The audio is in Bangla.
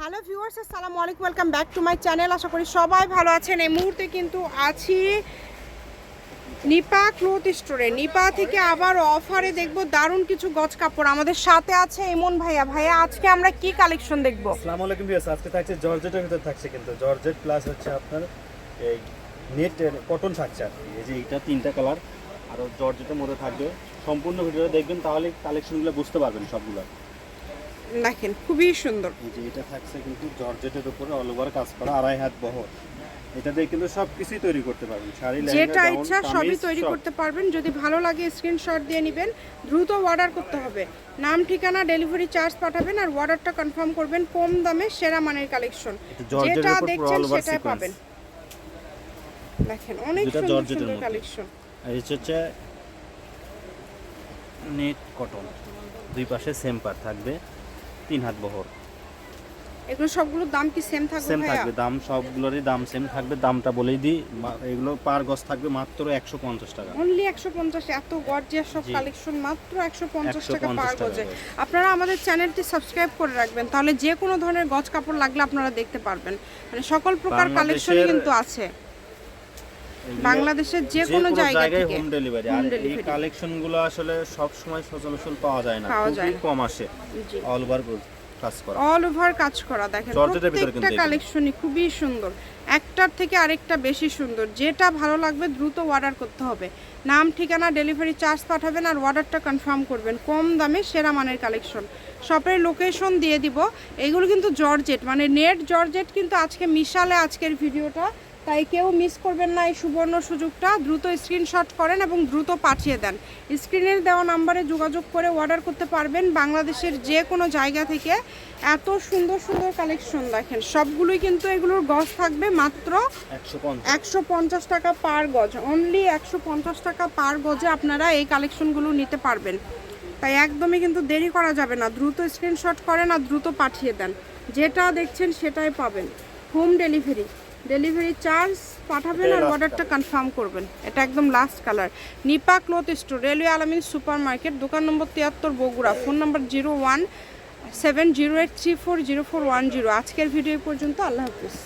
হ্যালো ভিউয়ার্স আসসালামু আলাইকুম welcome back to my channel আশা করি সবাই ভালো আছেন। এই মুহূর্তে কিন্তু আছি নিপা ক্লোথ স্টোরে নিপা থেকে আবার অফারে দেখব দারুণ কিছু গজ কাপড়। আমাদের সাথে আছে এমন ভাইয়া। ভাইয়া, আজকে আমরা কি কালেকশন দেখব? আসসালামু আলাইকুম ভিউয়ার্স আজকে থাকছে জর্জেটের ভিতর থাকছে কিন্তু। জর্জেট প্লাস হচ্ছে আপনার এই নেট কটন থাকছে আর। এই যে এইটা তিনটা কালার আর জর্জেটের মধ্যে থাকবে। সম্পূর্ণ ভিডিওটা দেখবেন, তাহলে কালেকশনগুলো বুঝতে পারবেন সবগুলো। দেখেন খুবই সুন্দর। যে এটা থাকছে কিন্তু জর্জেটের উপরে অল ওভার কাজ করা আড়াই হাত বহর। এটা দিয়ে কিন্তু সব কিছুই তৈরি করতে পারবেন শাড়ি লেহেঙ্গা যেটা ইচ্ছা সবই তৈরি করতে পারবেন। যদি ভালো লাগে স্ক্রিনশট দিয়ে নেবেন দ্রুত অর্ডার করতে হবে। নাম ঠিকানা ডেলিভারি চার্জ পাঠাবেন আর অর্ডারটা কনফার্ম করবেন কম দামে সেরা মানের কালেকশন যেটা দেখছেন সেটাই পাবেন। দেখেন অনেক সুন্দর সুন্দর কালেকশন আর এটা হচ্ছে নেট কটন দুই পাশে সেম পার থাকবে। তিন হাত বহর। এগুলো সবগুলোর দাম কি সেম থাকবে সেম থাকবে দাম সবগুলোরই দাম সেম থাকবে দামটা বলেই দিই। এগুলো পার গজ থাকবে মাত্র একশো পঞ্চাশ টাকা। অনলি একশো পঞ্চাশ এত গর্জিয়াস সব কালেকশন মাত্র একশো পঞ্চাশ টাকা 150 পার গজে। আপনারা আমাদের চ্যানেলটি সাবস্ক্রাইব করে রাখবেন তাহলে যে কোনো ধরনের গজ কাপড় লাগলে আপনারা দেখতে পারবেন। মানে সকল প্রকার কালেকশন কিন্তু আছে। বাংলাদেশের যে কোনো জায়গা থেকে হোম ডেলিভারি আর এই কালেকশনগুলো আসলে সব সময় সচরাচর পাওয়া যায় না। খুবই কম আসে। অল ওভার কাজ করা। অল ওভার কাজ করা দেখেন প্রত্যেকটা কালেকশনই খুবই সুন্দর। একটার থেকে আরেকটা বেশি সুন্দর। যেটা ভালো লাগবে দ্রুত অর্ডার করতে হবে। নাম ঠিকানা ডেলিভারি চার্জ পাঠাবেন আর অর্ডারটা কনফার্ম করবেন। কম দামে সেরা মানের কালেকশন শপের লোকেশন দিয়ে দিব। এগুলো কিন্তু জর্জেট মানে নেট জর্জেট কিন্তু আজকে মিশালে আজকের ভিডিওটা তাই কেউ মিস করবেন না এই সুবর্ণ সুযোগটা। দ্রুত স্ক্রিনশট করেন এবং দ্রুত পাঠিয়ে দেন। স্ক্রিনের দেওয়া নাম্বারে যোগাযোগ করে অর্ডার করতে পারবেন বাংলাদেশের যে কোনো জায়গা থেকে। এত সুন্দর সুন্দর কালেকশন দেখেন। সবগুলোই কিন্তু এগুলোর গজ থাকবে মাত্র একশো পঞ্চাশ। একশো পঞ্চাশ টাকা পার গজ। অনলি একশো পঞ্চাশ টাকা পার গজে আপনারা এই কালেকশনগুলো নিতে পারবেন। তাই একদমই কিন্তু দেরি করা যাবে না। দ্রুত স্ক্রিনশট করেন আর দ্রুত পাঠিয়ে দেন। যেটা দেখছেন সেটাই পাবেন। হোম ডেলিভারি ডেলিভারি চার্জ পাঠাবেন আর অর্ডারটা কনফার্ম করবেন। এটা একদম last colour Nipa cloth store railway Alamin super market দোকান নম্বর তিয়াত্তর Bogura. Phone number zero one seven zero eight three four zero four one zero আজকের ভিডিও পর্যন্ত আল্লাহ হাফিজ।